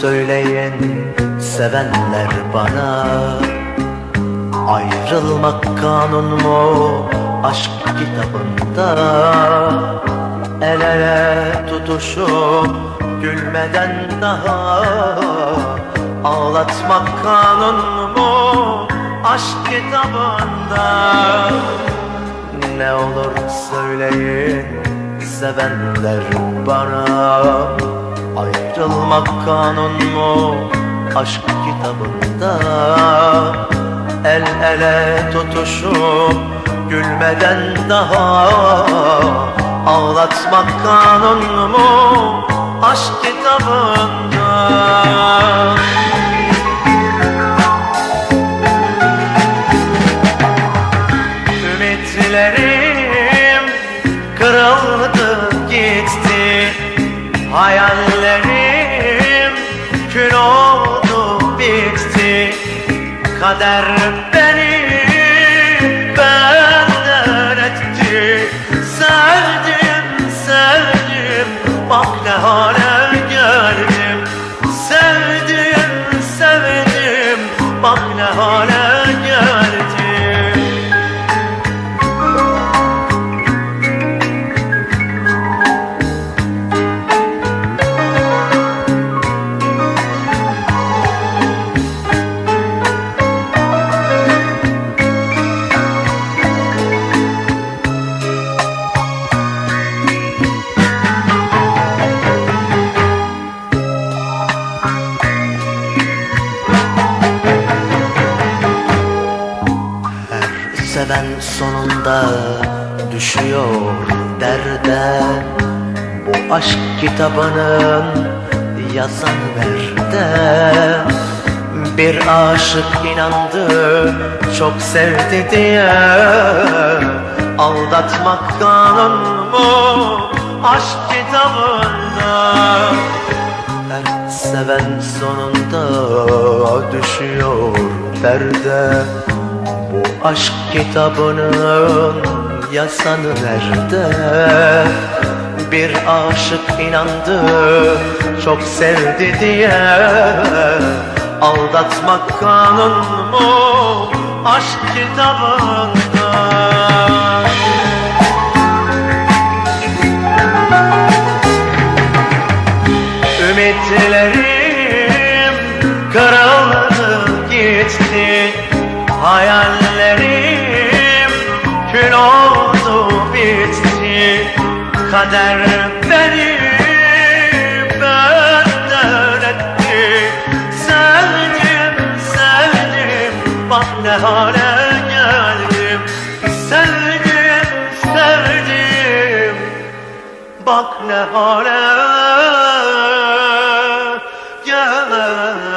söyleyin sevenler bana Ayrılmak kanun mu aşk kitabında. El ele tutuşup gülmeden daha Ağlatmak kanun mu aşk kitabında. Ne olur söyleyin sevenler bana Ayrılmak kanun mu aşk kitabında? El ele tutuşup gülmeden daha Ağlatmak kanun mu aşk kitabında? Ümitlerim kırıldı gitti Hayallerim Kader beni benden etti. Sevdim sevdim bak ne hale seven sonunda düşüyor derde. Bu aşk kitabının yazan nerede? Bir aşık inandı çok sevdi diye. Aldatmak kanun mu aşk kitabında? Her seven sonunda düşüyor derde Bu aşk kitabının yazanı nerede? Bir aşık inandı çok sevdi diye Aldatmak kanun mu aşk kitabında? Ümitlerim kırıldı gitti Hayallerim Kader beni benden etti. Sevdim sevdim bak ne hale geldim. Sevdim sevdim Bak ne hale geldim